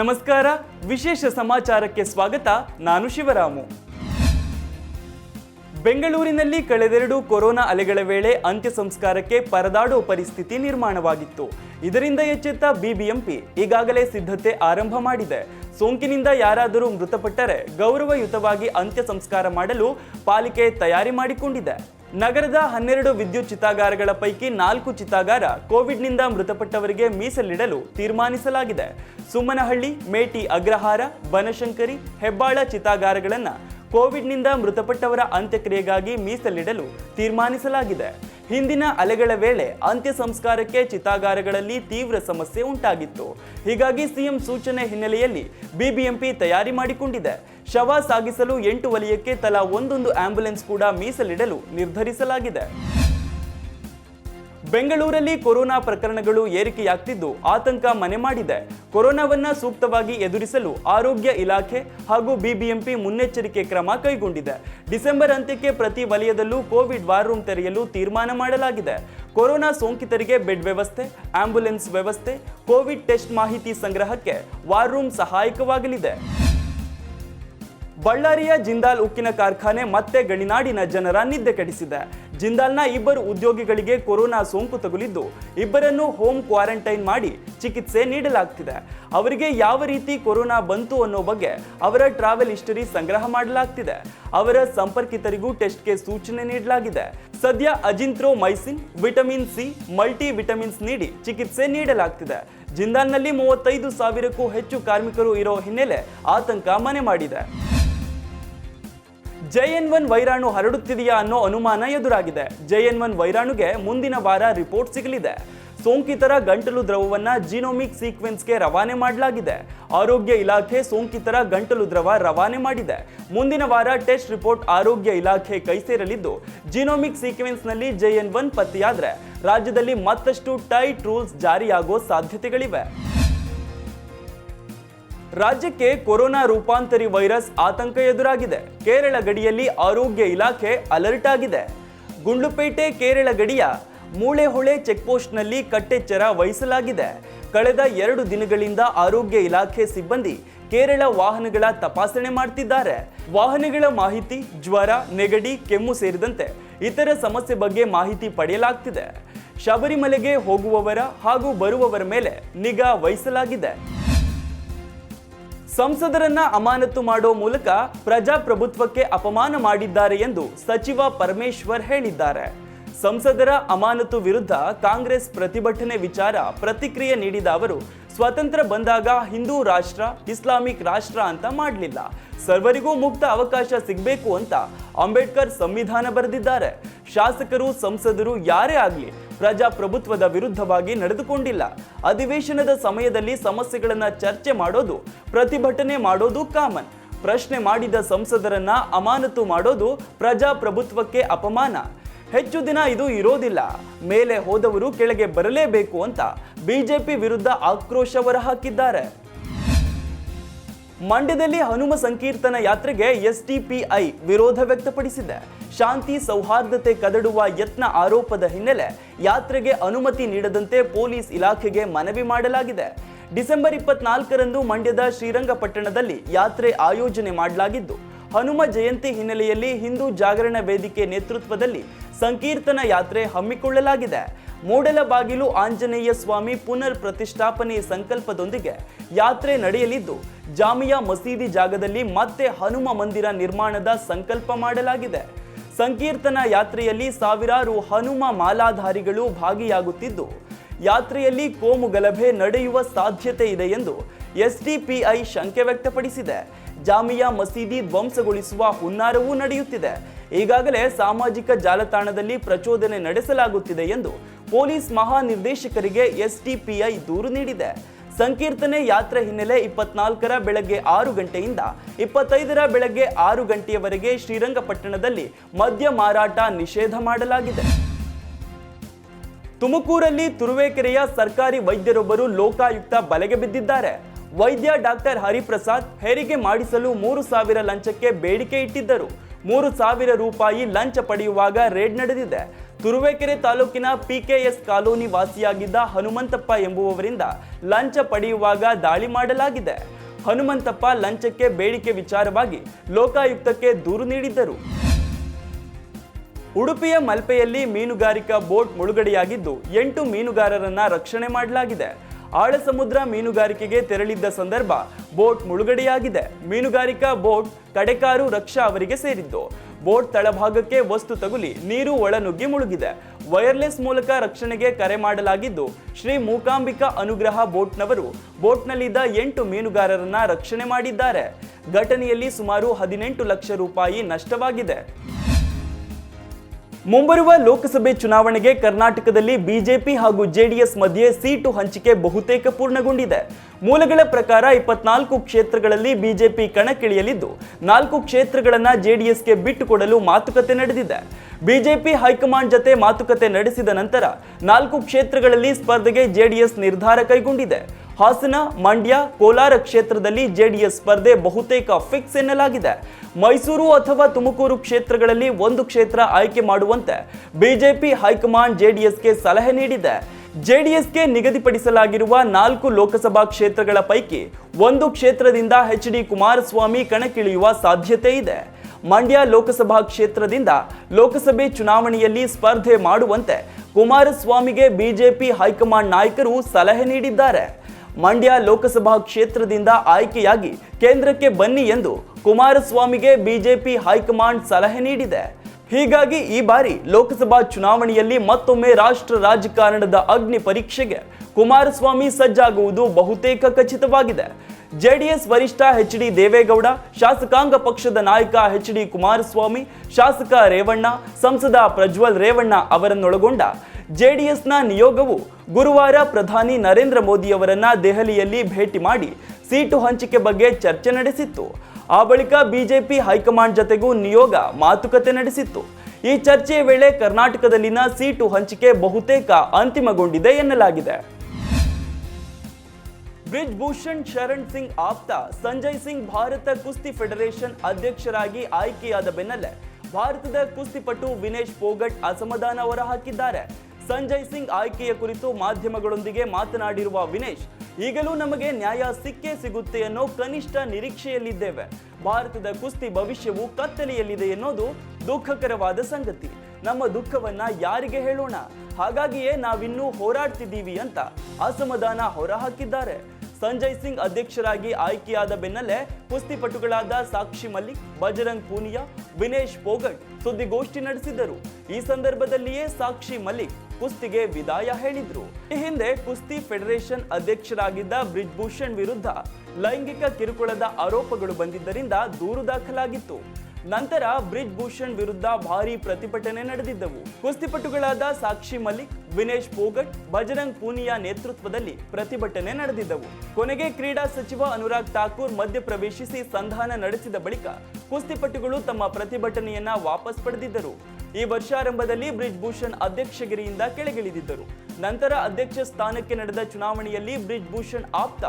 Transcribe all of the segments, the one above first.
ನಮಸ್ಕಾರ, ವಿಶೇಷ ಸಮಾಚಾರಕ್ಕೆ ಸ್ವಾಗತ. ನಾನು ಶಿವರಾಮು. ಬೆಂಗಳೂರಿನಲ್ಲಿ ಕಳೆದೆರಡು ಕೊರೋನಾ ಅಲೆಗಳ ವೇಳೆ ಅಂತ್ಯ ಸಂಸ್ಕಾರಕ್ಕೆ ಪರದಾಡುವ ಪರಿಸ್ಥಿತಿ ನಿರ್ಮಾಣವಾಗಿತ್ತು. ಇದರಿಂದ ಎಚ್ಚೆತ್ತ ಬಿಬಿಎಂಪಿ ಈಗಾಗಲೇ ಸಿದ್ಧತೆ ಆರಂಭ ಮಾಡಿದೆ. ಸೋಂಕಿನಿಂದ ಯಾರಾದರೂ ಮೃತಪಟ್ಟರೆ ಗೌರವಯುತವಾಗಿ ಅಂತ್ಯ ಸಂಸ್ಕಾರ ಮಾಡಲು ಪಾಲಿಕೆ ತಯಾರಿ ಮಾಡಿಕೊಂಡಿದೆ. ನಗರದ ಹನ್ನೆರಡು ವಿದ್ಯುತ್ ಚಿತಾಗಾರಗಳ ಪೈಕಿ ನಾಲ್ಕು ಚಿತಾಗಾರ ಕೋವಿಡ್ನಿಂದ ಮೃತಪಟ್ಟವರಿಗೆ ಮೀಸಲಿಡಲು ತೀರ್ಮಾನಿಸಲಾಗಿದೆ. ಸುಮ್ಮನಹಳ್ಳಿ, ಮೇಟಿ ಅಗ್ರಹಾರ, ಬನಶಂಕರಿ, ಹೆಬ್ಬಾಳ ಚಿತಾಗಾರಗಳನ್ನು ಕೋವಿಡ್ನಿಂದ ಮೃತಪಟ್ಟವರ ಅಂತ್ಯಕ್ರಿಯೆಗಾಗಿ ಮೀಸಲಿಡಲು ತೀರ್ಮಾನಿಸಲಾಗಿದೆ. ಹಿಂದಿನ ಅಲೆಗಳ ವೇಳೆ ಅಂತ್ಯ ಸಂಸ್ಕಾರಕ್ಕೆ ಚಿತಾಗಾರಗಳಲ್ಲಿ ತೀವ್ರ ಸಮಸ್ಯೆ ಉಂಟಾಗಿತ್ತು. ಹೀಗಾಗಿ ಸಿಎಂ ಸೂಚನೆ ಹಿನ್ನೆಲೆಯಲ್ಲಿ ಬಿಬಿಎಂಪಿ ತಯಾರಿ ಮಾಡಿಕೊಂಡಿದೆ. ಶವ ಸಾಗಿಸಲು ಎಂಟು ವಲಯಕ್ಕೆ ತಲಾ ಒಂದೊಂದು ಆಂಬ್ಯುಲೆನ್ಸ್ ಕೂಡ ಮೀಸಲಿಡಲು ನಿರ್ಧರಿಸಲಾಗಿದೆ. ಬೆಂಗಳೂರಲ್ಲಿ ಕೊರೋನಾ ಪ್ರಕರಣಗಳು ಏರಿಕೆಯಾಗ್ತಿದ್ದು ಆತಂಕ ಮನೆ ಮಾಡಿದೆ. ಕೊರೋನಾವನ್ನ ಸೂಕ್ತವಾಗಿ ಎದುರಿಸಲು ಆರೋಗ್ಯ ಇಲಾಖೆ ಹಾಗೂ ಬಿಬಿಎಂಪಿ ಮುನ್ನೆಚ್ಚರಿಕೆ ಕ್ರಮ ಕೈಗೊಂಡಿದೆ. ಡಿಸೆಂಬರ್ ಅಂತ್ಯಕ್ಕೆ ಪ್ರತಿ ವಲಯದಲ್ಲೂ ಕೋವಿಡ್ ವಾರ್ ರೂಮ್ ತೆರೆಯಲು ತೀರ್ಮಾನ ಮಾಡಲಾಗಿದೆ. ಕೊರೋನಾ ಸೋಂಕಿತರಿಗೆ ಬೆಡ್ ವ್ಯವಸ್ಥೆ ಆಂಬ್ಯುಲೆನ್ಸ್ ವ್ಯವಸ್ಥೆ, ಕೋವಿಡ್ ಟೆಸ್ಟ್ ಮಾಹಿತಿ ಸಂಗ್ರಹಕ್ಕೆ ವಾರ್ ರೂಮ್ ಸಹಾಯಕವಾಗಲಿದೆ. ಬಳ್ಳಾರಿಯ ಜಿಂದಾಲ್ ಉಕ್ಕಿನ ಕಾರ್ಖಾನೆ ಮತ್ತೆ ಗಣಿನಾಡಿನ ಜನರ ನಿದ್ದೆ ಕೆಡಿಸಿದೆ. ಜಿಂದಾಲ್ನ ಇಬ್ಬರು ಉದ್ಯೋಗಿಗಳಿಗೆ ಕೊರೋನಾ ಸೋಂಕು ತಗುಲಿದ್ದು, ಇಬ್ಬರನ್ನು ಹೋಮ್ ಕ್ವಾರಂಟೈನ್ ಮಾಡಿ ಚಿಕಿತ್ಸೆ ನೀಡಲಾಗ್ತಿದೆ. ಅವರಿಗೆ ಯಾವ ರೀತಿ ಕೊರೋನಾ ಬಂತು ಅನ್ನೋ ಬಗ್ಗೆ ಅವರ ಟ್ರಾವೆಲ್ ಹಿಸ್ಟರಿ ಸಂಗ್ರಹ ಮಾಡಲಾಗ್ತಿದೆ. ಅವರ ಸಂಪರ್ಕಿತರಿಗೂ ಟೆಸ್ಟ್ಗೆ ಸೂಚನೆ ನೀಡಲಾಗಿದೆ. ಸದ್ಯ azithromycin, vitamin C multi vitamins ನೀಡಿ ಚಿಕಿತ್ಸೆ ನೀಡಲಾಗ್ತಿದೆ. ಜಿಂದಾಲ್ನಲ್ಲಿ ಮೂವತ್ತೈದು ಸಾವಿರಕ್ಕೂ ಹೆಚ್ಚು ಕಾರ್ಮಿಕರು ಇರೋ ಹಿನ್ನೆಲೆ ಆತಂಕ ಮನೆ ಮಾಡಿದೆ. ಜೆಎನ್ ಒನ್ ವೈರಾಣು ಹರಡುತ್ತಿದೆಯಾ ಅನ್ನೋ ಅನುಮಾನ ಎದುರಾಗಿದೆ. ಜೆಎನ್ ಒನ್ ವೈರಾಣುಗೆ ಮುಂದಿನ ವಾರ ರಿಪೋರ್ಟ್ ಸಿಗಲಿದೆ. ಸೋಂಕಿತರ ಗಂಟಲು ದ್ರವವನ್ನ ಜೀನೋಮಿಕ್ ಸೀಕ್ವೆನ್ಸ್ಗೆ ರವಾನೆ ಮಾಡಲಾಗಿದೆ. ಆರೋಗ್ಯ ಇಲಾಖೆ ಸೋಂಕಿತರ ಗಂಟಲು ದ್ರವ ರವಾನೆ ಮಾಡಿದೆ. ಮುಂದಿನ ವಾರ ಟೆಸ್ಟ್ ರಿಪೋರ್ಟ್ ಆರೋಗ್ಯ ಇಲಾಖೆ ಕೈ ಸೇರಲಿದ್ದು, ಜೀನೋಮಿಕ್ ಸೀಕ್ವೆನ್ಸ್ನಲ್ಲಿ ಜೆಎನ್ ಒನ್ ಪತ್ತೆಯಾದರೆ ರಾಜ್ಯದಲ್ಲಿ ಮತ್ತಷ್ಟು ಟೈಟ್ ರೂಲ್ಸ್ ಜಾರಿಯಾಗೋ ಸಾಧ್ಯತೆಗಳಿವೆ. ರಾಜ್ಯಕ್ಕೆ ಕೊರೋನಾ ರೂಪಾಂತರಿ ವೈರಸ್ ಆತಂಕ ಎದುರಾಗಿದೆ. ಕೇರಳ ಗಡಿಯಲ್ಲಿ ಆರೋಗ್ಯ ಇಲಾಖೆ ಅಲರ್ಟ್ ಆಗಿದೆ. ಗುಂಡ್ಲುಪೇಟೆ, ಕೇರಳ ಗಡಿಯ ಮೂಳೆಹೊಳೆ ಚೆಕ್ಪೋಸ್ಟ್ನಲ್ಲಿ ಕಟ್ಟೆಚ್ಚರ ವಹಿಸಲಾಗಿದೆ. ಕಳೆದ ಎರಡು ದಿನಗಳಿಂದ ಆರೋಗ್ಯ ಇಲಾಖೆ ಸಿಬ್ಬಂದಿ ಕೇರಳ ವಾಹನಗಳ ತಪಾಸಣೆ ಮಾಡ್ತಿದ್ದಾರೆ. ವಾಹನಗಳ ಮಾಹಿತಿ, ಜ್ವರ, ನೆಗಡಿ, ಕೆಮ್ಮು ಸೇರಿದಂತೆ ಇತರ ಸಮಸ್ಯೆ ಬಗ್ಗೆ ಮಾಹಿತಿ ಪಡೆಯಲಾಗ್ತಿದೆ. ಶಬರಿಮಲೆಗೆ ಹೋಗುವವರ ಹಾಗೂ ಬರುವವರ ಮೇಲೆ ನಿಗಾ ವಹಿಸಲಾಗಿದೆ. ಸಂಸದರನ್ನ ಅಮಾನತು ಮಾಡೋ ಮೂಲಕ ಪ್ರಜಾಪ್ರಭುತ್ವಕ್ಕೆ ಅಪಮಾನ ಮಾಡಿದ್ದಾರೆ ಎಂದು ಸಚಿವ ಪರಮೇಶ್ವರ್ ಹೇಳಿದ್ದಾರೆ. ಸಂಸದರ ಅಮಾನತು ವಿರುದ್ಧ ಕಾಂಗ್ರೆಸ್ ಪ್ರತಿಭಟನೆ ವಿಚಾರ ಪ್ರತಿಕ್ರಿಯೆ ನೀಡಿದ ಅವರು, ಸ್ವತಂತ್ರ ಬಂದಾಗ ಹಿಂದೂ ರಾಷ್ಟ್ರ, ಇಸ್ಲಾಮಿಕ್ ರಾಷ್ಟ್ರ ಅಂತ ಮಾಡಲಿಲ್ಲ. ಸರ್ವರಿಗೂ ಮುಕ್ತ ಅವಕಾಶ ಸಿಗಬೇಕು ಅಂತ ಅಂಬೇಡ್ಕರ್ ಸಂವಿಧಾನ ಬರೆದಿದ್ದಾರೆ. ಶಾಸಕರು, ಸಂಸದರು ಯಾರೇ ಆಗಲಿ ಪ್ರಜಾಪ್ರಭುತ್ವದ ವಿರುದ್ಧವಾಗಿ ನಡೆದುಕೊಂಡಿಲ್ಲ. ಅಧಿವೇಶನದ ಸಮಯದಲ್ಲಿ ಸಮಸ್ಯೆಗಳನ್ನು ಚರ್ಚೆ ಮಾಡೋದು, ಪ್ರತಿಭಟನೆ ಮಾಡೋದು ಕಾಮನ್. ಪ್ರಶ್ನೆ ಮಾಡಿದ ಸಂಸದರನ್ನ ಅಮಾನತು ಮಾಡೋದು ಪ್ರಜಾಪ್ರಭುತ್ವಕ್ಕೆ ಅಪಮಾನ. ಹೆಚ್ಚು ದಿನ ಇದು ಇರೋದಿಲ್ಲ. ಮೇಲೆ ಹೋದವರು ಕೆಳಗೆ ಬರಲೇಬೇಕು ಅಂತ ಬಿಜೆಪಿ ವಿರುದ್ಧ ಆಕ್ರೋಶ ಹೊರಹಾಕಿದ್ದಾರೆ. ಮಂಡ್ಯದಲ್ಲಿ ಹನುಮ ಸಂಕೀರ್ತನ ಯಾತ್ರೆಗೆ ಎಸ್ಡಿಪಿಐ ವಿರೋಧ ವ್ಯಕ್ತಪಡಿಸಿದೆ. ಶಾಂತಿ ಸೌಹಾರ್ದತೆ ಕದಡುವ ಯತ್ನ ಆರೋಪದ ಹಿನ್ನೆಲೆ ಯಾತ್ರೆಗೆ ಅನುಮತಿ ನೀಡದಂತೆ ಪೊಲೀಸ್ ಇಲಾಖೆಗೆ ಮನವಿ ಮಾಡಲಾಗಿದೆ. ಡಿಸೆಂಬರ್ ಇಪ್ಪತ್ನಾಲ್ಕರಂದು ಮಂಡ್ಯದ ಶ್ರೀರಂಗಪಟ್ಟಣದಲ್ಲಿ ಯಾತ್ರೆ ಆಯೋಜನೆ ಮಾಡಲಾಗಿದ್ದು, ಹನುಮ ಜಯಂತಿ ಹಿನ್ನೆಲೆಯಲ್ಲಿ ಹಿಂದೂ ಜಾಗರಣ ವೇದಿಕೆ ನೇತೃತ್ವದಲ್ಲಿ ಸಂಕೀರ್ತನ ಯಾತ್ರೆ ಹಮ್ಮಿಕೊಳ್ಳಲಾಗಿದೆ. ಮೂಡಲಬಾಗಿಲು ಆಂಜನೇಯ ಸ್ವಾಮಿ ಪುನರ್ ಪ್ರತಿಷ್ಠಾಪನೆ ಸಂಕಲ್ಪದೊಂದಿಗೆ ಯಾತ್ರೆ ನಡೆಯಲಿದ್ದು, ಜಾಮಿಯಾ ಮಸೀದಿ ಜಾಗದಲ್ಲಿ ಮತ್ತೆ ಹನುಮ ಮಂದಿರ ನಿರ್ಮಾಣದ ಸಂಕಲ್ಪ ಮಾಡಲಾಗಿದೆ. ಸಂಕೀರ್ತನ ಯಾತ್ರೆಯಲ್ಲಿ ಸಾವಿರಾರು ಹನುಮ ಮಾಲಾಧಾರಿಗಳು ಭಾಗಿಯಾಗುತ್ತಿದ್ದು, ಯಾತ್ರೆಯಲ್ಲಿ ಕೋಮು ಗಲಭೆ ನಡೆಯುವ ಸಾಧ್ಯತೆ ಇದೆ ಎಂದು ಎಸ್ಡಿಪಿಐ ಶಂಕೆ ವ್ಯಕ್ತಪಡಿಸಿದೆ. ಜಾಮಿಯಾ ಮಸೀದಿ ಧ್ವಂಸಗೊಳಿಸುವ ಹುನ್ನಾರವೂ ನಡೆಯುತ್ತಿದೆ. ಈಗಾಗಲೇ ಸಾಮಾಜಿಕ ಜಾಲತಾಣದಲ್ಲಿ ಪ್ರಚೋದನೆ ನಡೆಸಲಾಗುತ್ತಿದೆ ಎಂದು ಪೊಲೀಸ್ ಮಹಾನಿರ್ದೇಶಕರಿಗೆ ಎಸ್ಡಿಪಿಐ ದೂರು ನೀಡಿದೆ. ಸಂಕೀರ್ತನೆ ಯಾತ್ರೆ ಹಿನ್ನೆಲೆ ಇಪ್ಪತ್ನಾಲ್ಕರ ಬೆಳಗ್ಗೆ ಆರು ಗಂಟೆಯಿಂದ ಇಪ್ಪತ್ತೈದರ ಬೆಳಗ್ಗೆ ಆರು ಗಂಟೆಯವರೆಗೆ ಶ್ರೀರಂಗಪಟ್ಟಣದಲ್ಲಿ ಮದ್ಯ ಮಾರಾಟ ನಿಷೇಧ ಮಾಡಲಾಗಿದೆ. ತುಮಕೂರಲ್ಲಿ ತುರುವೇಕೆರೆಯ ಸರ್ಕಾರಿ ವೈದ್ಯರೊಬ್ಬರು ಲೋಕಾಯುಕ್ತ ಬಲೆಗೆ ಬಿದ್ದಿದ್ದಾರೆ. ವೈದ್ಯ ಡಾಕ್ಟರ್ ಹರಿಪ್ರಸಾದ್ ಹೆರಿಗೆ ಮಾಡಿಸಲು ಮೂರು ಸಾವಿರ ಲಂಚಕ್ಕೆ ಬೇಡಿಕೆ ಇಟ್ಟಿದ್ದರು. ಮೂರು ಸಾವಿರ ರೂಪಾಯಿ ಲಂಚ ಪಡೆಯುವಾಗ ರೇಡ್ ನಡೆದಿದೆ. ತುರುವೇಕೆರೆ ತಾಲೂಕಿನ ಪಿಕೆಎಸ್ ಕಾಲೋನಿ ವಾಸಿಯಾಗಿದ್ದ ಹನುಮಂತಪ್ಪ ಎಂಬುವವರಿಂದ ಲಂಚ ಪಡೆಯುವಾಗ ದಾಳಿ ಮಾಡಲಾಗಿದೆ. ಹನುಮಂತಪ್ಪ ಲಂಚಕ್ಕೆ ಬೇಡಿಕೆ ವಿಚಾರವಾಗಿ ಲೋಕಾಯುಕ್ತಕ್ಕೆ ದೂರು ನೀಡಿದ್ದರು. ಉಡುಪಿಯ ಮಲ್ಪೆಯಲ್ಲಿ ಮೀನುಗಾರಿಕಾ ಬೋಟ್ ಮುಳುಗಡೆಯಾಗಿದ್ದು ಎಂಟು ಮೀನುಗಾರರನ್ನ ರಕ್ಷಣೆ ಮಾಡಲಾಗಿದೆ. ಆಳ ಸಮುದ್ರ ಮೀನುಗಾರಿಕೆಗೆ ತೆರಳಿದ್ದ ಸಂದರ್ಭ ಬೋಟ್ ಮುಳುಗಡೆಯಾಗಿದೆ. ಮೀನುಗಾರಿಕಾ ಬೋಟ್ ಕಡೆಕಾರು ರಕ್ಷಾ ಅವರಿಗೆ ಸೇರಿದ್ದು. ಬೋಟ್ ತಳಭಾಗಕ್ಕೆ ವಸ್ತು ತಗುಲಿ ನೀರು ಒಳನುಗ್ಗಿ ಮುಳುಗಿದೆ. ವೈರ್ಲೆಸ್ ಮೂಲಕ ರಕ್ಷಣೆಗೆ ಕರೆ ಮಾಡಲಾಗಿದ್ದು, ಶ್ರೀ ಮೂಕಾಂಬಿಕಾ ಅನುಗ್ರಹ ಬೋಟ್ನವರು ಬೋಟ್ನಲ್ಲಿದ್ದ ಎಂಟು ಮೀನುಗಾರರನ್ನ ರಕ್ಷಣೆ ಮಾಡಿದ್ದಾರೆ. ಘಟನೆಯಲ್ಲಿ ಸುಮಾರು ಹದಿನೆಂಟು ಲಕ್ಷ ರೂಪಾಯಿ ನಷ್ಟವಾಗಿದೆ. ಮುಂಬರುವ ಲೋಕಸಭೆ ಚುನಾವಣೆಗೆ ಕರ್ನಾಟಕದಲ್ಲಿ ಬಿಜೆಪಿ ಹಾಗೂ ಜೆಡಿಎಸ್ ಮಧ್ಯೆ ಸೀಟು ಹಂಚಿಕೆ ಬಹುತೇಕ ಪೂರ್ಣಗೊಂಡಿದೆ. ಮೂಲಗಳ ಪ್ರಕಾರ ಇಪ್ಪತ್ನಾಲ್ಕು ಕ್ಷೇತ್ರಗಳಲ್ಲಿ ಬಿಜೆಪಿ ಕಣಕ್ಕಿಳಿಯಲಿದ್ದು, ನಾಲ್ಕು ಕ್ಷೇತ್ರಗಳನ್ನು ಜೆಡಿಎಸ್ಗೆ ಬಿಟ್ಟುಕೊಡಲು ಮಾತುಕತೆ ನಡೆದಿದೆ. ಬಿಜೆಪಿ ಹೈಕಮಾಂಡ್ ಜತೆ ಮಾತುಕತೆ ನಡೆಸಿದ ನಂತರ ನಾಲ್ಕು ಕ್ಷೇತ್ರಗಳಲ್ಲಿ ಸ್ಪರ್ಧೆಗೆ ಜೆಡಿಎಸ್ ನಿರ್ಧಾರ ಕೈಗೊಂಡಿದೆ. ಹಾಸನ, ಮಂಡ್ಯ, ಕೋಲಾರ ಕ್ಷೇತ್ರದಲ್ಲಿ ಜೆಡಿಎಸ್ ಸ್ಪರ್ಧೆ ಬಹುತೇಕ ಫಿಕ್ಸ್ ಎನ್ನಲಾಗಿದೆ. ಮೈಸೂರು ಅಥವಾ ತುಮಕೂರು ಕ್ಷೇತ್ರಗಳಲ್ಲಿ ಒಂದು ಕ್ಷೇತ್ರ ಆಯ್ಕೆ ಮಾಡುವಂತೆ ಬಿಜೆಪಿ ಹೈಕಮಾಂಡ್ ಜೆಡಿಎಸ್ಗೆ ಸಲಹೆ ನೀಡಿದೆ. ಜೆಡಿಎಸ್ಗೆ ನಿಗದಿಪಡಿಸಲಾಗಿರುವ ನಾಲ್ಕು ಲೋಕಸಭಾ ಕ್ಷೇತ್ರಗಳ ಪೈಕಿ ಒಂದು ಕ್ಷೇತ್ರದಿಂದ ಎಚ್ ಡಿ ಕುಮಾರಸ್ವಾಮಿ ಕಣಕ್ಕಿಳಿಯುವ ಸಾಧ್ಯತೆ ಇದೆ. ಮಂಡ್ಯ ಲೋಕಸಭಾ ಕ್ಷೇತ್ರದಿಂದ ಲೋಕಸಭೆ ಚುನಾವಣೆಯಲ್ಲಿ ಸ್ಪರ್ಧೆ ಮಾಡುವಂತೆ ಕುಮಾರಸ್ವಾಮಿಗೆ ಬಿಜೆಪಿ ಹೈಕಮಾಂಡ್ ನಾಯಕರು ಸಲಹೆ ನೀಡಿದ್ದಾರೆ. ಮಂಡ್ಯ ಲೋಕಸಭಾ ಕ್ಷೇತ್ರದಿಂದ ಆಯ್ಕೆಯಾಗಿ ಕೇಂದ್ರಕ್ಕೆ ಬನ್ನಿ ಎಂದು ಕುಮಾರಸ್ವಾಮಿಗೆ ಬಿಜೆಪಿ ಹೈಕಮಾಂಡ್ ಸಲಹೆ ನೀಡಿದೆ. ಹೀಗಾಗಿ ಈ ಬಾರಿ ಲೋಕಸಭಾ ಚುನಾವಣೆಯಲ್ಲಿ ಮತ್ತೊಮ್ಮೆ ರಾಷ್ಟ್ರ ರಾಜಕಾರಣದ ಅಗ್ನಿ ಪರೀಕ್ಷೆಗೆ ಕುಮಾರಸ್ವಾಮಿ ಸಜ್ಜಾಗುವುದು ಬಹುತೇಕ ಖಚಿತವಾಗಿದೆ. ಜೆಡಿಎಸ್ ವರಿಷ್ಠ ಎಚ್ ಡಿ ದೇವೇಗೌಡ, ಶಾಸಕಾಂಗ ಪಕ್ಷದ ನಾಯಕ ಎಚ್ ಡಿ ಕುಮಾರಸ್ವಾಮಿ, ಶಾಸಕ ರೇವಣ್ಣ, ಸಂಸದ ಪ್ರಜ್ವಲ್ ರೇವಣ್ಣ ಅವರನ್ನೊಳಗೊಂಡ ಜೆಡಿಎಸ್ನ ನಿಯೋಗವು ಗುರುವಾರ ಪ್ರಧಾನಿ ನರೇಂದ್ರ ಮೋದಿಯವರನ್ನ ದೆಹಲಿಯಲ್ಲಿ ಭೇಟಿ ಮಾಡಿ ಸೀಟು ಹಂಚಿಕೆ ಬಗ್ಗೆ ಚರ್ಚೆ ನಡೆಸಿತ್ತು. ಆ ಬಳಿಕ ಬಿಜೆಪಿ ಹೈಕಮಾಂಡ್ ಜತೆಗೂ ನಿಯೋಗ ಮಾತುಕತೆ ನಡೆಸಿತ್ತು. ಈ ಚರ್ಚೆಯ ವೇಳೆ ಕರ್ನಾಟಕದಲ್ಲಿನ ಸೀಟು ಹಂಚಿಕೆ ಬಹುತೇಕ ಅಂತಿಮಗೊಂಡಿದೆ ಎನ್ನಲಾಗಿದೆ. ಬ್ರಿಜ್ಭೂಷಣ್ ಶರಣ್ ಸಿಂಗ್ ಆಪ್ತ ಸಂಜಯ್ ಸಿಂಗ್ ಭಾರತ ಕುಸ್ತಿ ಫೆಡರೇಷನ್ ಅಧ್ಯಕ್ಷರಾಗಿ ಆಯ್ಕೆಯಾದ ಬೆನ್ನಲ್ಲೇ ಭಾರತದ ಕುಸ್ತಿಪಟು ವಿನೇಶ್ ಪೋಗಟ್ ಅಸಮಾಧಾನ ಹೊರಹಾಕಿದ್ದಾರೆ. ಸಂಜಯ್ ಸಿಂಗ್ ಆಯ್ಕೆಯ ಕುರಿತು ಮಾಧ್ಯಮಗಳೊಂದಿಗೆ ಮಾತನಾಡಿರುವ ವಿನೇಶ್, ಈಗಲೂ ನಮಗೆ ನ್ಯಾಯ ಸಿಕ್ಕೇ ಸಿಗುತ್ತೆ ಅನ್ನೋ ಕನಿಷ್ಠ ನಿರೀಕ್ಷೆಯಲ್ಲಿದ್ದೇವೆ. ಭಾರತದ ಕುಸ್ತಿ ಭವಿಷ್ಯವು ಕತ್ತಲೆಯಲ್ಲಿದೆ ಎನ್ನೋದು ದುಃಖಕರವಾದ ಸಂಗತಿ. ನಮ್ಮ ದುಃಖವನ್ನ ಯಾರಿಗೆ ಹೇಳೋಣ? ಹಾಗಾಗಿಯೇ ನಾವಿನ್ನೂ ಹೋರಾಡ್ತಿದ್ದೀವಿ ಅಂತ ಅಸಮಾಧಾನ ಹೊರಹಾಕಿದ್ದಾರೆ. ಸಂಜಯ್ ಸಿಂಗ್ ಅಧ್ಯಕ್ಷರಾಗಿ ಆಯ್ಕೆಯಾದ ಬೆನ್ನಲ್ಲೇ ಕುಸ್ತಿಪಟುಗಳಾದ ಸಾಕ್ಷಿ ಮಲ್ಲಿಕ್, ಬಜರಂಗ್ ಪೂನಿಯಾ, ವಿನೇಶ್ ಪೋಗಟ್ ಸುದ್ದಿಗೋಷ್ಠಿ ನಡೆಸಿದರು. ಈ ಸಂದರ್ಭದಲ್ಲಿಯೇ ಸಾಕ್ಷಿ ಮಲ್ಲಿಕ್ ಕುಸ್ತಿಗೆ ವಿದಾಯ ಹೇಳಿದ್ರು. ಈ ಹಿಂದೆ ಕುಸ್ತಿ ಫೆಡರೇಷನ್ ಅಧ್ಯಕ್ಷರಾಗಿದ್ದ ಬ್ರಿಜ್ ಭೂಷಣ್ ವಿರುದ್ಧ ಲೈಂಗಿಕ ಕಿರುಕುಳದ ಆರೋಪಗಳು ಬಂದಿದ್ದರಿಂದ ದೂರು ದಾಖಲಾಗಿತ್ತು. ನಂತರ ಬ್ರಿಜ್ ಭೂಷಣ್ ವಿರುದ್ಧ ಭಾರಿ ಪ್ರತಿಭಟನೆ ನಡೆದಿದ್ದವು. ಕುಸ್ತಿಪಟುಗಳಾದ ಸಾಕ್ಷಿ ಮಲ್ಲಿಕ್, ವಿನೇಶ್ ಪೋಗಟ್ ಬಜರಂಗ್ ಪೂನಿಯಾ ನೇತೃತ್ವದಲ್ಲಿ ಪ್ರತಿಭಟನೆ ನಡೆದಿದ್ದವು. ಕೊನೆಗೆ ಕ್ರೀಡಾ ಸಚಿವ ಅನುರಾಗ್ ಠಾಕೂರ್ ಮಧ್ಯಪ್ರವೇಶಿಸಿ ಸಂಧಾನ ನಡೆಸಿದ ಬಳಿಕ ಕುಸ್ತಿಪಟುಗಳು ತಮ್ಮ ಪ್ರತಿಭಟನೆಯನ್ನ ವಾಪಸ್ ಪಡೆದಿದ್ದರು. ಈ ವರ್ಷಾರಂಭದಲ್ಲಿ ಬ್ರಿಜ್ ಭೂಷಣ್ ಅಧ್ಯಕ್ಷಗಿರಿಯಿಂದ ಕೆಳಗಿಳಿದಿದ್ದರು. ನಂತರ ಅಧ್ಯಕ್ಷ ಸ್ಥಾನಕ್ಕೆ ನಡೆದ ಚುನಾವಣೆಯಲ್ಲಿ ಬ್ರಿಜ್ ಭೂಷಣ್ ಆಪ್ತ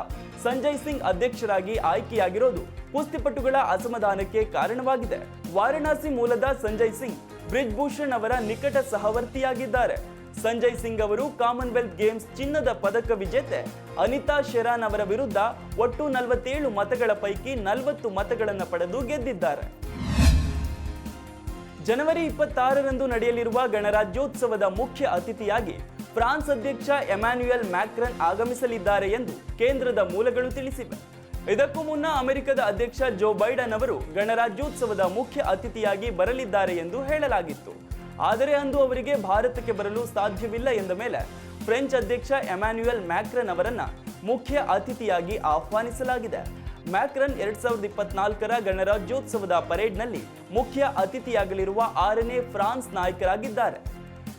ಸಂಜಯ್ ಸಿಂಗ್ ಅಧ್ಯಕ್ಷರಾಗಿ ಆಯ್ಕೆಯಾಗಿರೋದು ಕುಸ್ತಿಪಟುಗಳ ಅಸಮಾಧಾನಕ್ಕೆ ಕಾರಣವಾಗಿದೆ. ವಾರಣಾಸಿ ಮೂಲದ ಸಂಜಯ್ ಸಿಂಗ್ ಬ್ರಿಜ್ ಭೂಷಣ್ ಅವರ ನಿಕಟ ಸಹವರ್ತಿಯಾಗಿದ್ದಾರೆ. ಸಂಜಯ್ ಸಿಂಗ್ ಅವರು ಕಾಮನ್ವೆಲ್ತ್ ಗೇಮ್ಸ್ ಚಿನ್ನದ ಪದಕ ವಿಜೇತೆ ಅನಿತಾ ಶೆರಾನ್ ಅವರ ವಿರುದ್ಧ ಒಟ್ಟು ನಲವತ್ತೇಳು ಮತಗಳ ಪೈಕಿ ನಲವತ್ತು ಮತಗಳನ್ನು ಪಡೆದು ಗೆದ್ದಿದ್ದಾರೆ. ಜನವರಿ ಇಪ್ಪತ್ತಾರರಂದು ನಡೆಯಲಿರುವ ಗಣರಾಜ್ಯೋತ್ಸವದ ಮುಖ್ಯ ಅತಿಥಿಯಾಗಿ ಫ್ರಾನ್ಸ್ ಅಧ್ಯಕ್ಷ ಎಮ್ಯಾನ್ಯುಯಲ್ ಮ್ಯಾಕ್ರನ್ ಆಗಮಿಸಲಿದ್ದಾರೆ ಎಂದು ಕೇಂದ್ರದ ಮೂಲಗಳು ತಿಳಿಸಿವೆ. ಇದಕ್ಕೂ ಮುನ್ನ ಅಮೆರಿಕದ ಅಧ್ಯಕ್ಷ ಜೋ ಬೈಡನ್ ಅವರು ಗಣರಾಜ್ಯೋತ್ಸವದ ಮುಖ್ಯ ಅತಿಥಿಯಾಗಿ ಬರಲಿದ್ದಾರೆ ಎಂದು ಹೇಳಲಾಗಿತ್ತು. ಆದರೆ ಅಂದು ಅವರಿಗೆ ಭಾರತಕ್ಕೆ ಬರಲು ಸಾಧ್ಯವಿಲ್ಲ ಎಂದ ಮೇಲೆ ಫ್ರೆಂಚ್ ಅಧ್ಯಕ್ಷ ಎಮ್ಯಾನ್ಯುಯಲ್ ಮ್ಯಾಕ್ರನ್ ಅವರನ್ನ ಮುಖ್ಯ ಅತಿಥಿಯಾಗಿ ಆಹ್ವಾನಿಸಲಾಗಿದೆ. ಮ್ಯಾಕ್ರನ್ ಎರಡ್ ಸಾವಿರದ ಇಪ್ಪತ್ನಾಲ್ಕರ ಗಣರಾಜ್ಯೋತ್ಸವದ ಪರೇಡ್ನಲ್ಲಿ ಮುಖ್ಯ ಅತಿಥಿಯಾಗಲಿರುವ ಆರನೇ ಫ್ರಾನ್ಸ್ ನಾಯಕರಾಗಿದ್ದಾರೆ.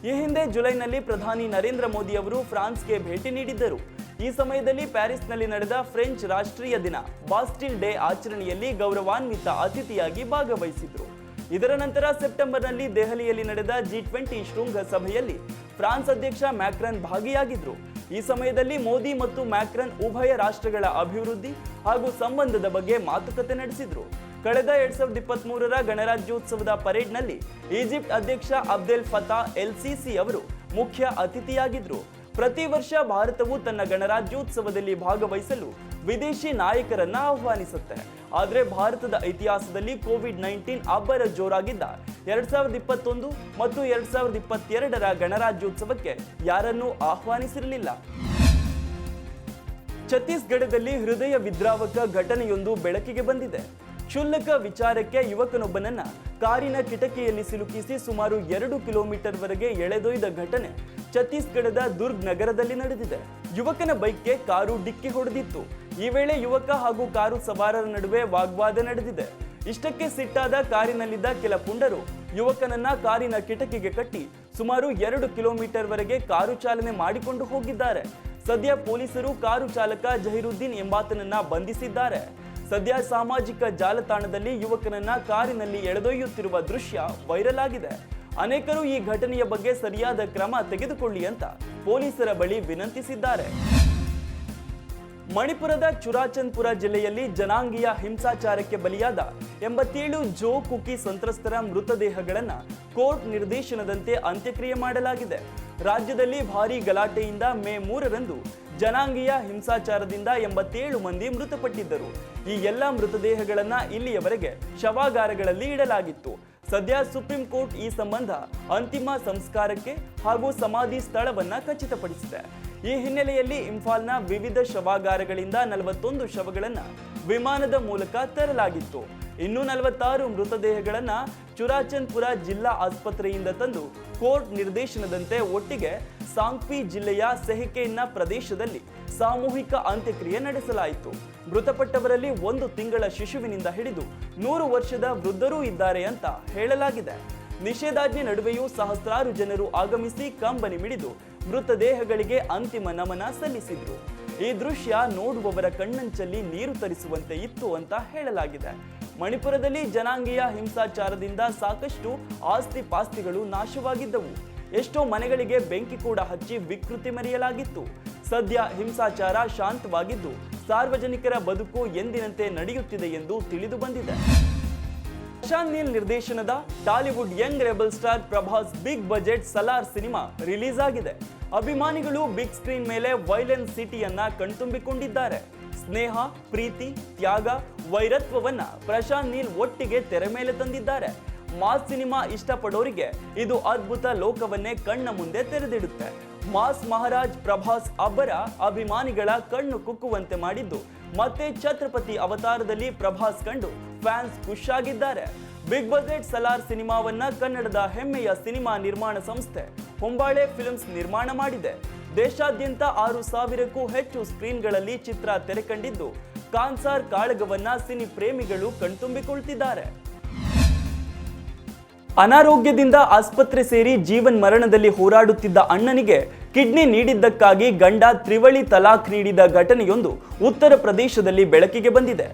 ಈ ಹಿಂದೆ ಜುಲೈನಲ್ಲಿ ಪ್ರಧಾನಿ ನರೇಂದ್ರ ಮೋದಿ ಅವರು ಫ್ರಾನ್ಸ್ಗೆ ಭೇಟಿ ನೀಡಿದ್ದರು. ಈ ಸಮಯದಲ್ಲಿ ಪ್ಯಾರಿಸ್ನಲ್ಲಿ ನಡೆದ ಫ್ರೆಂಚ್ ರಾಷ್ಟ್ರೀಯ ದಿನ, ಬಾಸ್ಟಿಲ್ ಡೇ ಆಚರಣೆಯಲ್ಲಿ ಗೌರವಾನ್ವಿತ ಅತಿಥಿಯಾಗಿ ಭಾಗವಹಿಸಿದ್ರು. ಇದರ ನಂತರ ಸೆಪ್ಟೆಂಬರ್ನಲ್ಲಿ ದೆಹಲಿಯಲ್ಲಿ ನಡೆದ ಜಿ ಟ್ವೆಂಟಿ ಶೃಂಗ ಸಭೆಯಲ್ಲಿ ಫ್ರಾನ್ಸ್ ಅಧ್ಯಕ್ಷ ಮ್ಯಾಕ್ರನ್ ಭಾಗಿಯಾಗಿದ್ರು. ಈ ಸಮಯದಲ್ಲಿ ಮೋದಿ ಮತ್ತು ಮ್ಯಾಕ್ರನ್ ಉಭಯ ರಾಷ್ಟ್ರಗಳ ಅಭಿವೃದ್ಧಿ ಹಾಗೂ ಸಂಬಂಧದ ಬಗ್ಗೆ ಮಾತುಕತೆ ನಡೆಸಿದ್ರು. ಕಳೆದ ಎರಡ್ ಸಾವಿರದ ಇಪ್ಪತ್ತ್ ಮೂರರ ಗಣರಾಜ್ಯೋತ್ಸವದ ಪರೇಡ್ನಲ್ಲಿ ಈಜಿಪ್ಟ್ ಅಧ್ಯಕ್ಷ ಅಬ್ದೆಲ್ ಫತಾ ಎಲ್ ಸಿಸಿ ಅವರು ಮುಖ್ಯ ಅತಿಥಿಯಾಗಿದ್ರು. ಪ್ರತಿ ವರ್ಷ ಭಾರತವು ತನ್ನ ಗಣರಾಜ್ಯೋತ್ಸವದಲ್ಲಿ ಭಾಗವಹಿಸಲು ವಿದೇಶಿ ನಾಯಕರನ್ನ ಆಹ್ವಾನಿಸುತ್ತೆ. ಆದರೆ ಭಾರತದ ಇತಿಹಾಸದಲ್ಲಿ ಕೋವಿಡ್ ನೈನ್ಟೀನ್ ಅಬ್ಬರ ಜೋರಾಗಿದ್ದ. ಎರಡ್ ಸಾವಿರದ ಇಪ್ಪತ್ತೊಂದು ಮತ್ತು ಎರಡ್ ಸಾವಿರದ ಇಪ್ಪತ್ತೆರಡರ ಗಣರಾಜ್ಯೋತ್ಸವಕ್ಕೆ ಯಾರನ್ನೂ ಆಹ್ವಾನಿಸಿರಲಿಲ್ಲ. ಛತ್ತೀಸ್ಗಢದಲ್ಲಿ ಹೃದಯ ವಿದ್ರಾವಕ ಘಟನೆಯೊಂದು ಬೆಳಕಿಗೆ ಬಂದಿದೆ. ಕ್ಷುಲ್ಲಕ ವಿಚಾರಕ್ಕೆ ಯುವಕನೊಬ್ಬನನ್ನ ಕಾರಿನ ಕಿಟಕಿಯಲ್ಲಿ ಸಿಲುಕಿಸಿ ಸುಮಾರು ಎರಡು ಕಿಲೋಮೀಟರ್ ವರೆಗೆ ಎಳೆದೊಯ್ದ ಘಟನೆ ಛತ್ತೀಸ್ಗಢದ ದುರ್ಗ್ ನಗರದಲ್ಲಿ ನಡೆದಿದೆ. ಯುವಕನ ಬೈಕ್ಗೆ ಕಾರು ಡಿಕ್ಕಿ ಹೊಡೆದಿತ್ತು. ಈ ವೇಳೆ ಯುವಕ ಹಾಗೂ ಕಾರು ಸವಾರರ ನಡುವೆ ವಾಗ್ವಾದ ನಡೆದಿದೆ. ಇಷ್ಟಕ್ಕೆ ಸಿಟ್ಟಾದ ಕಾರಿನಲ್ಲಿದ್ದ ಕೆಲ ಪುಂಡರು ಯುವಕನನ್ನ ಕಾರಿನ ಕಿಟಕಿಗೆ ಕಟ್ಟಿ ಸುಮಾರು ಎರಡು ಕಿಲೋಮೀಟರ್ ವರೆಗೆ ಕಾರು ಚಾಲನೆ ಮಾಡಿಕೊಂಡು ಹೋಗಿದ್ದಾರೆ. ಸದ್ಯ ಪೊಲೀಸರು ಕಾರು ಚಾಲಕ ಜಹೀರುದ್ದೀನ್ ಎಂಬಾತನನ್ನ ಬಂಧಿಸಿದ್ದಾರೆ. ಸದ್ಯ ಸಾಮಾಜಿಕ ಜಾಲತಾಣದಲ್ಲಿ ಯುವಕನನ್ನ ಕಾರಿನಲ್ಲಿ ಎಳೆದೊಯ್ಯುತ್ತಿರುವ ದೃಶ್ಯ ವೈರಲ್ ಆಗಿದೆ. ಅನೇಕರು ಈ ಘಟನೆಯ ಬಗ್ಗೆ ಸರಿಯಾದ ಕ್ರಮ ತೆಗೆದುಕೊಳ್ಳಿ ಅಂತ ಪೊಲೀಸರ ಬಳಿ ವಿನಂತಿಸಿದ್ದಾರೆ. ಮಣಿಪುರದ ಚುರಾಚಂದ್ಪುರ ಜಿಲ್ಲೆಯಲ್ಲಿ ಜನಾಂಗೀಯ ಹಿಂಸಾಚಾರಕ್ಕೆ ಬಲಿಯಾದ ಎಂಬತ್ತೇಳು ಜೋ ಕುಕಿ ಸಂತ್ರಸ್ತರ ಮೃತದೇಹಗಳನ್ನ ಕೋರ್ಟ್ ನಿರ್ದೇಶನದಂತೆ ಅಂತ್ಯಕ್ರಿಯೆ ಮಾಡಲಾಗಿದೆ. ರಾಜ್ಯದಲ್ಲಿ ಭಾರೀ ಗಲಾಟೆಯಿಂದ ಮೇ ಮೂರರಂದು ಜನಾಂಗೀಯ ಹಿಂಸಾಚಾರದಿಂದ ಎಂಬತ್ತೇಳು ಮಂದಿ ಮೃತಪಟ್ಟಿದ್ದರು. ಈ ಎಲ್ಲ ಮೃತದೇಹಗಳನ್ನು ಇಲ್ಲಿಯವರೆಗೆ ಶವಾಗಾರಗಳಲ್ಲಿ ಇಡಲಾಗಿತ್ತು. ಸದ್ಯ ಸುಪ್ರೀಂ ಕೋರ್ಟ್ ಈ ಸಂಬಂಧ ಅಂತಿಮ ಸಂಸ್ಕಾರಕ್ಕೆ ಹಾಗೂ ಸಮಾಧಿ ಸ್ಥಳವನ್ನ ಖಚಿತಪಡಿಸಿದೆ. ಈ ಹಿನ್ನೆಲೆಯಲ್ಲಿ ಇಂಫಾಲ್ನ ವಿವಿಧ ಶವಾಗಾರಗಳಿಂದ ನಲವತ್ತೊಂದು ಶವಗಳನ್ನು ವಿಮಾನದ ಮೂಲಕ ತರಲಾಗಿತ್ತು. ಇನ್ನು ನಲವತ್ತಾರು ಮೃತದೇಹಗಳನ್ನ ಚುರಾಚಂದ್ಪುರ ಜಿಲ್ಲಾ ಆಸ್ಪತ್ರೆಯಿಂದ ತಂದು ಕೋರ್ಟ್ ನಿರ್ದೇಶನದಂತೆ ಒಟ್ಟಿಗೆ ಸಾಂಗ್ಪಿ ಜಿಲ್ಲೆಯ ಸೆಹಕೇನ ಪ್ರದೇಶದಲ್ಲಿ ಸಾಮೂಹಿಕ ಅಂತ್ಯಕ್ರಿಯೆ ನಡೆಸಲಾಯಿತು. ಮೃತಪಟ್ಟವರಲ್ಲಿ ಒಂದು ತಿಂಗಳ ಶಿಶುವಿನಿಂದ ಹಿಡಿದು ನೂರು ವರ್ಷದ ವೃದ್ಧರೂ ಇದ್ದಾರೆ ಅಂತ ಹೇಳಲಾಗಿದೆ. ನಿಷೇಧಾಜ್ಞೆ ನಡುವೆಯೂ ಸಹಸ್ರಾರು ಜನರು ಆಗಮಿಸಿ ಕಂಬನಿ ಮಿಡಿದು ಮೃತದೇಹಗಳಿಗೆ ಅಂತಿಮ ನಮನ ಸಲ್ಲಿಸಿದ್ರು. ಈ ದೃಶ್ಯ ನೋಡುವವರ ಕಣ್ಣಂಚಲ್ಲಿ ನೀರು ತರಿಸುವಂತೆ ಇತ್ತು ಅಂತ ಹೇಳಲಾಗಿದೆ. ಮಣಿಪುರದಲ್ಲಿ ಜನಾಂಗೀಯ ಹಿಂಸಾಚಾರದಿಂದ ಸಾಕಷ್ಟು ಆಸ್ತಿ ಪಾಸ್ತಿಗಳು ನಾಶವಾಗಿದ್ದವು. ಎಷ್ಟೋ ಮನೆಗಳಿಗೆ ಬೆಂಕಿ ಕೂಡ ಹಚ್ಚಿ ವಿಕೃತಿ ಮರೆಯಲಾಗಿತ್ತು. ಸದ್ಯ ಹಿಂಸಾಚಾರ ಶಾಂತವಾಗಿದ್ದು, ಸಾರ್ವಜನಿಕರ ಬದುಕು ಎಂದಿನಂತೆ ನಡೆಯುತ್ತಿದೆ ಎಂದು ತಿಳಿದು ಬಂದಿದೆ. ಪ್ರಶಾಂತ್ ನೀಲ್ ನಿರ್ದೇಶನದ Tollywood young rebel star Prabhas big budget Salaar cinema release ಆಗಿದೆ ಅಭಿಮಾನಿಗಳು ಬಿಗ್ ಸ್ಕ್ರೀನ್ ಮೇಲೆ ವೈಲೆನ್ಸ್ ಸಿಟಿಯನ್ನ ಕಣ್ತುಂಬಿಕೊಂಡಿದ್ದಾರೆ. ಸ್ನೇಹ, ಪ್ರೀತಿ, ತ್ಯಾಗ, ವೈರತ್ವವನ್ನ ಪ್ರಶಾಂತ್ ನೀಲ್ ಒಟ್ಟಿಗೆ ತೆರೆ ಮೇಲೆ ತಂದಿದ್ದಾರೆ. ಮಾಸ್ ಸಿನಿಮಾ ಇಷ್ಟಪಡೋರಿಗೆ ಇದು ಅದ್ಭುತ ಲೋಕವನ್ನೇ ಕಣ್ಣ ಮುಂದೆ ತೆರೆದಿಡುತ್ತೆ. ಮಾಸ್ ಮಹಾರಾಜ್, ಪ್ರಭಾಸ್ ಅಬ್ಬರ ಅಭಿಮಾನಿಗಳ ಕಣ್ಣು ಕುಕ್ಕುವಂತೆ ಮಾಡಿದ್ದು, ಮತ್ತೆ ಛತ್ರಪತಿ ಅವತಾರದಲ್ಲಿ ಪ್ರಭಾಸ್ ಕಂಡು ಫ್ಯಾನ್ಸ್ ಖುಷಾಗಿದ್ದಾರೆ ಬಿಗ್ ಬಜೆಟ್ ಸಲಾರ್ ಸಿನಿಮಾವನ್ನ ಕನ್ನಡದ ಹೆಮ್ಮೆಯ ಸಿನಿಮಾ ನಿರ್ಮಾಣ ಸಂಸ್ಥೆ ಹೊಂಬಾಳೆ ಫಿಲ್ಮ್ಸ್ ನಿರ್ಮಾಣ ಮಾಡಿದೆ. ದೇಶಾದ್ಯಂತ ಆರು ಸಾವಿರಕ್ಕೂ ಹೆಚ್ಚು ಸ್ಕ್ರೀನ್ಗಳಲ್ಲಿ ಚಿತ್ರ ತೆರೆಕಂಡಿದ್ದು, ಕಾನ್ಸಾರ್ ಕಾಳಗವನ್ನ ಸಿನಿ ಪ್ರೇಮಿಗಳು ಕಣ್ತುಂಬಿಕೊಳ್ತಿದ್ದಾರೆ. ಅನಾರೋಗ್ಯದಿಂದ ಆಸ್ಪತ್ರೆ ಸೇರಿ ಜೀವನ್ ಮರಣದಲ್ಲಿ ಹೋರಾಡುತ್ತಿದ್ದ ಅಣ್ಣನಿಗೆ ಕಿಡ್ನಿ ನೀಡಿದ್ದಕ್ಕಾಗಿ ಗಂಡ ತ್ರಿವಳಿ ತಲಾಖ್ ನೀಡಿದ ಘಟನೆಯೊಂದು ಉತ್ತರ ಪ್ರದೇಶದಲ್ಲಿ ಬೆಳಕಿಗೆ ಬಂದಿದೆ.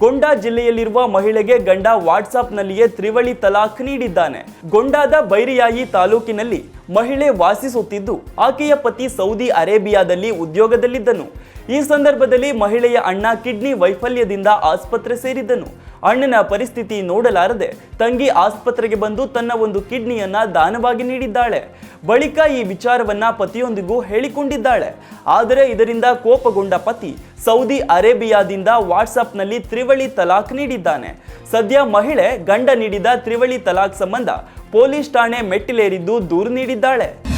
ಗೊಂಡಾ ಜಿಲ್ಲೆಯಲ್ಲಿರುವ ಮಹಿಳೆಗೆ ಗಂಡ ವಾಟ್ಸಾಪ್ನಲ್ಲಿಯೇ ತ್ರಿವಳಿ ತಲಾಖ್ ನೀಡಿದ್ದಾನೆ. ಗೊಂಡಾದ ಬೈರಿಯಾಯಿ ತಾಲೂಕಿನಲ್ಲಿ ಮಹಿಳೆ ವಾಸಿಸುತ್ತಿದ್ದು, ಆಕೆಯ ಪತಿ ಸೌದಿ ಅರೇಬಿಯಾದಲ್ಲಿ ಉದ್ಯೋಗದಲ್ಲಿದ್ದನು. ಈ ಸಂದರ್ಭದಲ್ಲಿ ಮಹಿಳೆಯ ಅಣ್ಣ ಕಿಡ್ನಿ ವೈಫಲ್ಯದಿಂದ ಆಸ್ಪತ್ರೆ ಸೇರಿದ್ದನು. ಅಣ್ಣನ ಪರಿಸ್ಥಿತಿ ನೋಡಲಾರದೆ ತಂಗಿ ಆಸ್ಪತ್ರೆಗೆ ಬಂದು ತನ್ನ ಒಂದು ಕಿಡ್ನಿಯನ್ನ ದಾನವಾಗಿ ನೀಡಿದ್ದಾಳೆ. ಬಳಿಕ ಈ ವಿಚಾರವನ್ನ ಪತಿಯೊಂದಿಗೂ ಹೇಳಿಕೊಂಡಿದ್ದಾಳೆ. ಆದರೆ ಇದರಿಂದ ಕೋಪಗೊಂಡ ಪತಿ ಸೌದಿ ಅರೇಬಿಯಾದಿಂದ ವಾಟ್ಸಪ್ನಲ್ಲಿ ತ್ರಿವಳಿ ತಲಾಖ್ ನೀಡಿದ್ದಾನೆ. ಸದ್ಯ ಮಹಿಳೆ ಗಂಡ ನೀಡಿದ ತ್ರಿವಳಿ ತಲಾಖ್ ಸಂಬಂಧ ಪೊಲೀಸ್ ಠಾಣೆ ಮೆಟ್ಟಿಲೇರಿದ್ದು ದೂರು ನೀಡಿದ್ದಾಳೆ.